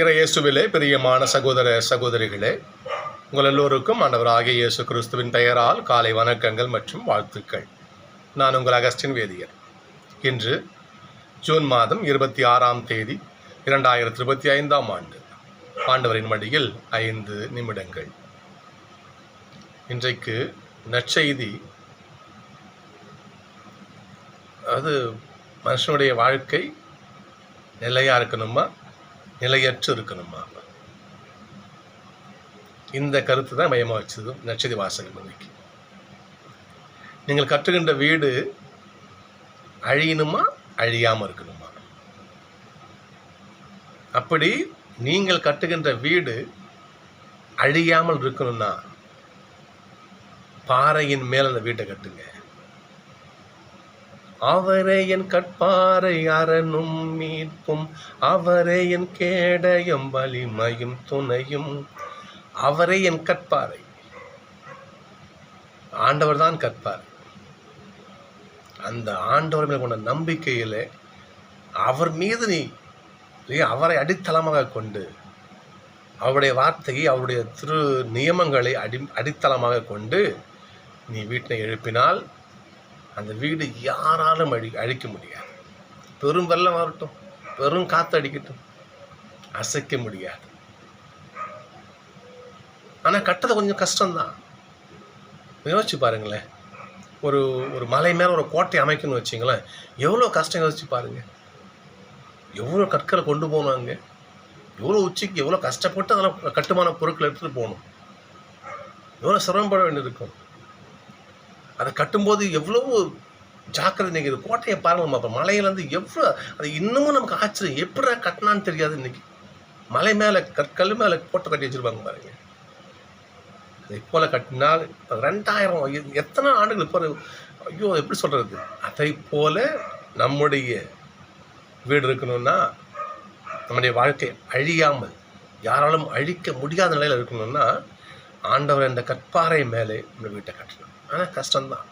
இறையேசுவிலே பிரியமான சகோதர சகோதரிகளே உங்கள் எல்லோருக்கும் ஆண்டவராகிய இயேசு கிறிஸ்துவின் பெயரால் காலை வணக்கங்கள் மற்றும் வாழ்த்துக்கள். நான் உங்கள் அகஸ்டின் வேதியர். இன்று ஜூன் மாதம் இருபத்தி ஆறாம் தேதி இரண்டாயிரத்தி இருபத்தி ஐந்தாம் ஆண்டு. ஆண்டவரின் மடியில் ஐந்து நிமிடங்கள். இன்றைக்கு நற்செய்தி அது மனுஷனுடைய வாழ்க்கை நிலையாக இருக்கணுமா? நிலையற்று இருக்கணுமா? இந்த கருத்து தான் மையமாக வச்சது நட்சதி வாசகம் இன்னைக்கு. நீங்கள் கட்டுகின்ற வீடு அழியணுமா? அழியாமல் இருக்கணுமா? அப்படி நீங்கள் கட்டுகின்ற வீடு அழியாமல் இருக்கணும்னா பாறையின் மேல் அந்த வீட்டை கட்டுங்க. அவரே என் கட்பாறை அரணும் மீட்பும் அவரே என் கேடயம் வலிமையும் துணையும். அவரே என் கட்பாறை. ஆண்டவர் தான் கற்பார் அந்த ஆண்டவர் மேல் கொண்ட நம்பிக்கையில் அவர் மீது நீ அவரை அடித்தளமாக கொண்டு அவருடைய வார்த்தையை அவருடைய திரு நியமங்களை அடி அடித்தளமாக கொண்டு நீ வீட்டை எழுப்பினால் அந்த வீடு யாராலும் அழி அழிக்க முடியாது. பெரும் வெள்ளம் வரட்டும் பெரும் காற்று அடிக்கட்டும். அசைக்க முடியாது. ஆனால் கட்டுறது கொஞ்சம் கஷ்டம்தான். யோசிச்சு பாருங்களேன். ஒரு ஒரு மலை மேலே ஒரு கோட்டை அமைக்கணும்னு வச்சிங்களேன். எவ்வளோ கஷ்டம் யோசிச்சு பாருங்கள் எவ்வளோ கற்களை கொண்டு போனாங்க எவ்வளோ உச்சிக்கு எவ்வளோ கஷ்டப்பட்டு அதெல்லாம் கட்டுமான பொருட்கள் எடுத்துகிட்டு போகணும்? எவ்வளோ சிரமப்பட வேண்டியிருக்கும் அதை கட்டும்போது எவ்வளவு ஜாக்கிரதை இன்னைக்கு கோட்டையை பாருங்க அப்போ மலையிலேருந்து எவ்வளோ அது இன்னமும் நமக்கு ஆச்சரியம். எப்படி கட்டினான்னு தெரியாது இன்னைக்கு. மலை மேலே கற்கல் மேலே கோட்டை கட்டி வச்சிருப்பாங்க பாருங்க. அதை போல கட்டினால் இப்போ ரெண்டாயிரம் எத்தனை ஆண்டுகள் இப்போ ஐயோ எப்படி சொல்கிறது அதை போல நம்முடைய வீடு இருக்கணும்னா நம்முடைய வாழ்க்கை அழியாமல் யாராலும் அழிக்க முடியாத நிலையில் இருக்கணும்னா ஆண்டவர் இந்த கற்பாறை மேலே நம்ம வீட்டை கட்டணும். ஆனால் கஷ்டம்தான்.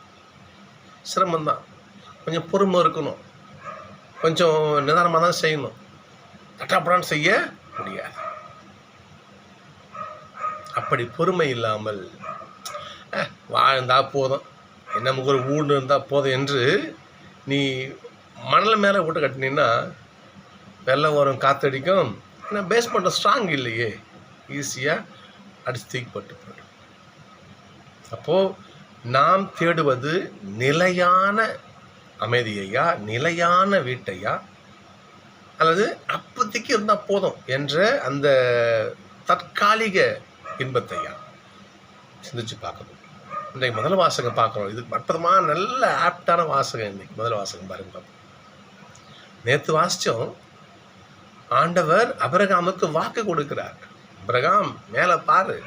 சிரமந்தான் கொஞ்சம் பொறுமை இருக்கணும். கொஞ்சம் நிதானமாக தான் செய்யணும். தட்டாப்படான்னு செய்ய முடியாது. அப்படி பொறுமை இல்லாமல் "அஹ், வாழ்ந்தா போதும். என்ன நமக்கு ஒரு ஊடு இருந்தால் போதும் என்று நீ மணல் மேலே விட்டு கட்டினீங்கன்னா வெள்ளம் வரும் காற்றடிக்கும் ஏன்னா பேஸ்மெண்ட்டில் ஸ்ட்ராங் இல்லையே. ஈஸியாக அடிச்சு தூக்கி போட்டு போயிடும். அப்போது நாம் தேடுவது நிலையான அமைதியையா நிலையான வீட்டையா? அல்லது அப்போதைக்கு இருந்தால் போதும் என்ற அந்த தற்காலிக இன்பத்தையா? சிந்திச்சு பார்க்கணும். இன்றைக்கு முதல் வாசகம் பார்க்குறோம் இது மற்றமான நல்ல ஆப்டான வாசகம் இன்னைக்கு முதல் வாசகம் பாருங்க நேற்று வாசிச்சோம் ஆண்டவர் அபிரகாமுக்கு வாக்கு கொடுக்கிறார். அபிரகாம் மேலே பாரு.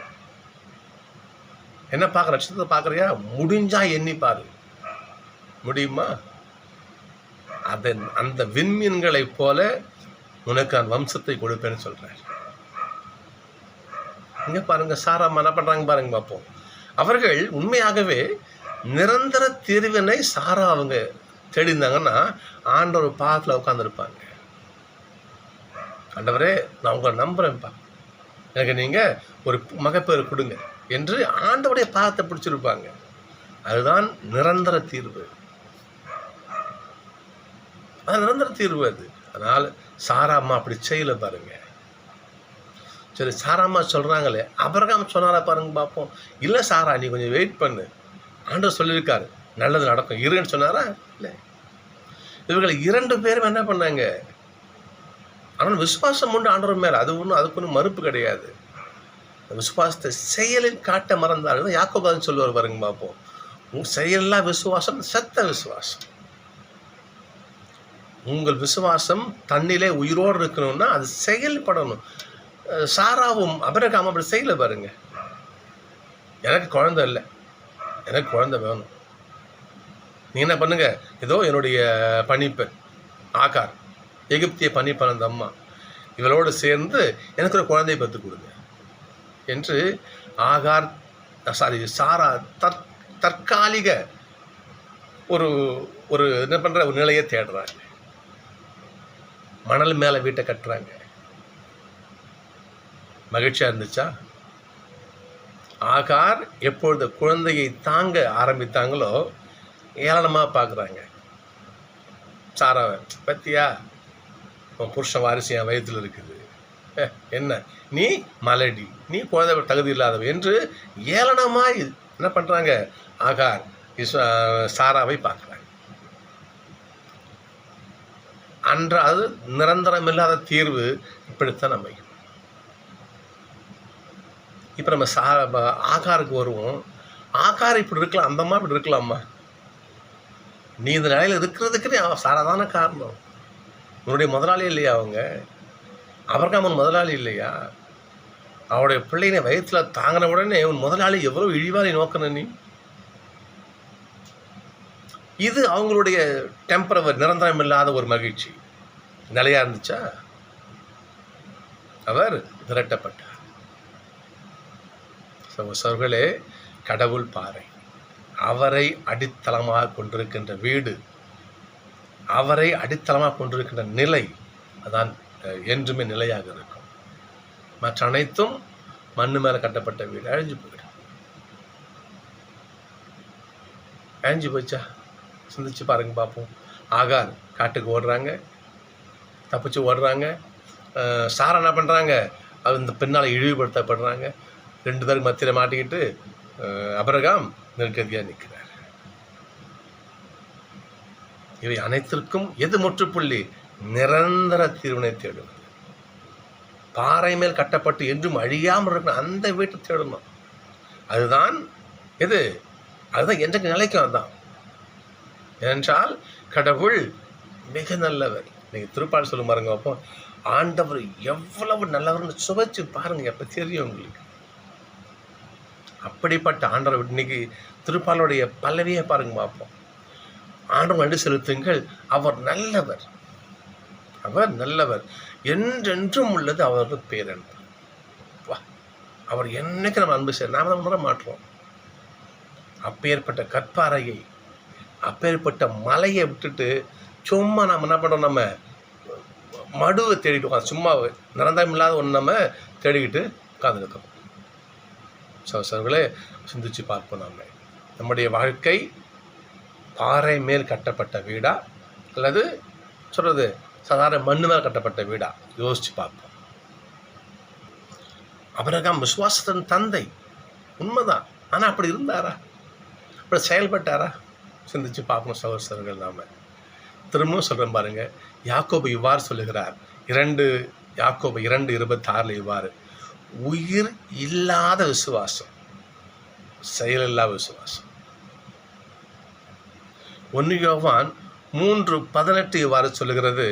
என்ன பார்க்குற? நட்சத்திரத்தை பார்க்குறியா? முடிஞ்சா எண்ணி பாரு. முடியுமா? அதன் அந்த விண்மீன்களைப் போல உனக்கு அந்த வம்சத்தை கொடுப்பேன்னு சொல்றார். இங்க பாருங்க சாராம்மா என்ன பண்றாங்க பாருங்க பார்ப்போம். அவர்கள் உண்மையாகவே நிரந்தர தீர்வினை சாரா அவங்க தேடிந்தாங்கன்னா ஆண்டவர் பாதத்தில் உட்காந்துருப்பாங்க ஆண்டவரே நான் உங்களை நம்புகிறேன்ப்பா எனக்கு நீங்கள் ஒரு மகப்பேறு கொடுங்க. என்று ஆண்டவுடைய பாகத்தை பிடிச்சிருப்பாங்க. அதுதான் நிரந்தர தீர்வு. அது நிரந்தர தீர்வு அது. அதனால் சாராம்மா அப்படி செய்யல பாருங்க. சரி சாராம்மா சொல்கிறாங்களே அபரகாம் சொன்னாரா பாருங்க பார்ப்போம். இல்லை சாரா நீ கொஞ்சம் வெயிட் பண்ணு. ஆண்டவர் சொல்லியிருக்காரு நல்லது நடக்கும். இருன்னு சொன்னாரா? இல்லை. இவர்கள் இரண்டு பேரும் என்ன பண்ணாங்க? ஆனால் விசுவாசம் உண்டு ஆண்டவர் மேலே. அது ஒன்றும் அதுக்கு ஒன்றும் மறுப்பு கிடையாது. விசுவாசத்தை செயலில் காட்ட மறந்தார்கள் யாக்கோபாதன் சொல்லுவார் பாருங்க பார்ப்போம். உங்கள் செயலெல்லாம் விசுவாசம் செத்த விசுவாசம். உங்கள் விசுவாசம் தன்னிலே உயிரோடு இருக்கணும்னா அது செயல்படணும். சாராவும் அபரகாம அப்படி செய்யலை பாருங்க. எனக்கு குழந்தை இல்லை. எனக்கு குழந்தை வேணும். நீ என்ன பண்ணுங்க? ஏதோ என்னுடைய பணிப்பு. ஆகார் எகிப்திய பணிப்பெண் அந்த அம்மா. இவளோடு சேர்ந்து எனக்கு ஒரு குழந்தையை பார்த்து கொடுங்க. என்று ஆகார் சாரி சாரா தற் தற்காலிக ஒரு ஒரு என்ன பண்ணுற ஒரு நிலையை தேடுறாங்க. மணல் மேலே வீட்டை கட்டுறாங்க. மகிழ்ச்சியாக இருந்துச்சா? ஆகார் எப்பொழுது குழந்தையை தாங்க ஆரம்பித்தாங்களோ ஏளனமாக பார்க்குறாங்க சாராவை பத்தியா உன் புருஷன் வாரிசு என் வயதில் இருக்குது. என்ன? நீ மலடி. நீ குழந்தை தகுதி இல்லாதவ என்று ஏளனமாய் என்ன பண்ணுறாங்க ஆகார் சாராவை பார்க்குறாங்க அன்ற அது நிரந்தரமில்லாத தீர்வு இப்படித்தான் அமையும் இப்போ நம்ம சா ஆகாருக்கு வருவோம். ஆகார் இப்படி இருக்கலாம் அந்த அம்மா இப்படி இருக்கலாமா நீ இந்த நிலையில் இருக்கிறதுக்கு நீ அவ சாராதான காரணம். உன்னுடைய முதலாளி இல்லையா அவங்க? அவர்காமன் முதலாளி இல்லையா? அவருடைய பிள்ளைனை வயிற்றுல தாங்கின உடனே உன் முதலாளி எவ்வளோ இழிவாக நீ நோக்கணும் நீ? இது அவங்களுடைய டெம்பரவர் நிரந்தரம் இல்லாத ஒரு மகிழ்ச்சி. நிலையா இருந்துச்சா? அவர் விரட்டப்பட்டார். சகோதரர்களே கடவுள் பாறை. அவரை அடித்தளமாக கொண்டிருக்கின்ற வீடு அவரை அடித்தளமாக கொண்டிருக்கின்ற நிலை அதான் என்றுமே நிலையாக இருக்கும். மற்ற அனைத்தும் மண்ணு மேலே கட்டப்பட்ட வீடு. அழிஞ்சு போயிடும். அழிஞ்சு போச்சா சிந்திச்சு பாருங்க பார்ப்போம் ஆகாது காட்டுக்கு ஓடுறாங்க. தப்பிச்சு ஓடுறாங்க. சாரை என்ன பண்ணுறாங்க அது இந்த பின்னால் இழிவுபடுத்தப்படுறாங்க. ரெண்டு பேருக்கு மத்தியில் மாட்டிக்கிட்டு அபரகாம் நெருக்கதியாக நிற்கிறார் இவை அனைத்திற்கும் எது முற்றுப்புள்ளி? நிரந்தர தீர்வினை தேடும். பாறை மேல் கட்டப்பட்டு என்றும் அழியாமல் இருக்கணும் அந்த வீட்டை தேடணும். அதுதான் எது? அதுதான் என்றைக்கு நிலைக்கும் அதுதான். ஏனென்றால் கடவுள் மிக நல்லவர். நீங்கள் திருப்பால் சொல்லும் பாருங்க அப்போ ஆண்டவர் எவ்வளவு நல்லவர்னு சுவைச்சு பாருங்கள் எப்போ தெரியும் உங்களுக்கு? அப்படிப்பட்ட ஆண்டவர் இன்னைக்கு திருப்பாலுடைய பல்லவியை பாருங்க பார்ப்போம். ஆண்டவர் நடு செலுத்துங்கள். அவர் நல்லவர். அவர் நல்லவர். என்றென்றும் உள்ளது அவரது பேரன்பு. வா அவர் என்னைக்கு நம்ம அன்பு செய்ய நாம தான் உணர மாட்டோம் அப்பேற்பட்ட கற்பாறையை அப்பேற்பட்ட மலையை விட்டுட்டு சும்மா நம்ம என்ன பண்ணுறோம் நம்ம மடுவை தேடிட்டு உட்காந்து சும்மா நிரந்தரம் இல்லாத ஒன்று நம்ம தேடிக்கிட்டு உட்காந்துருக்கோம் சகோதரர்களே சிந்திச்சு பார்ப்போம் நம்ம நம்முடைய வாழ்க்கை பாறை மேல் கட்டப்பட்ட வீடா? அல்லது சொல்கிறது சாதாரண மண்ணு கட்டப்பட்ட வீடா? யோசிச்சு பார்ப்போம். அபிரகாம் விசுவாசத்தின் தந்தை. உண்மைதான். ஆனால் அப்படி இருந்தாரா? அப்படி செயல்பட்டாரா? சிந்திச்சு பார்க்கணும் சகோதரர்கள் நாம. திரும்பவும் சொல்கிறேன் பாருங்க. யாக்கோபு இவ்வாறு சொல்லுகிறார். இரண்டு யாக்கோபு இரண்டு இருபத்தாறில் இவ்வாறு. உயிர் இல்லாத விசுவாசம். செயலில்லா விசுவாசம். ஒன்று யோவான் மூன்று பதினெட்டு இவ்வாறு சொல்லுகிறது.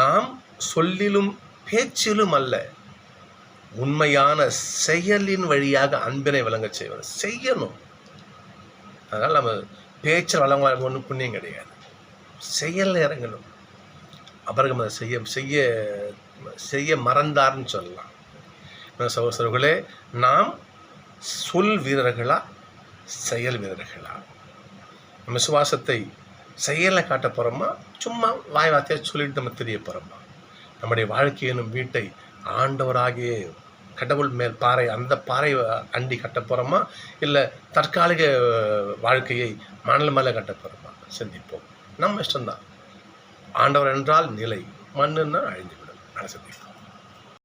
நாம் சொல்லிலும் பேச்சிலும் அல்ல உண்மையான செயலின் வழியாக அன்பினை விளங்கச் செய்வது செய்யணும். அதனால் நம்ம பேச்சில் வளங்க ஒன்றும் புண்ணியம் கிடையாது. செயலில் இறங்கணும் அபரகம் அதை செய்ய செய்ய செய்ய மறந்தார்னு சொல்லலாம். என்ன சகோதரர்களே நாம் சொல் வீரர்களா செயல் வீரர்களா? நம்ம சுவாசத்தை செயலில் காட்ட போகிறோமா சும்மா வாய் வார்த்தையாக சொல்லிட்டு நம்ம தெரிய போகிறோமா நம்முடைய வாழ்க்கை எனும் வீட்டை ஆண்டவராகிய கடவுள் மேல் பாறை அந்த பாறை அண்டி கட்ட போகிறோமா இல்லை தற்காலிக வாழ்க்கையை மணல் மேலே கட்ட போகிறோமா சிந்திப்போம். நம்ம இஷ்டம்தான். ஆண்டவர் என்றால் நிலை மண்ணுன்னா அழிந்துவிடும். அதை சிந்திப்போம்.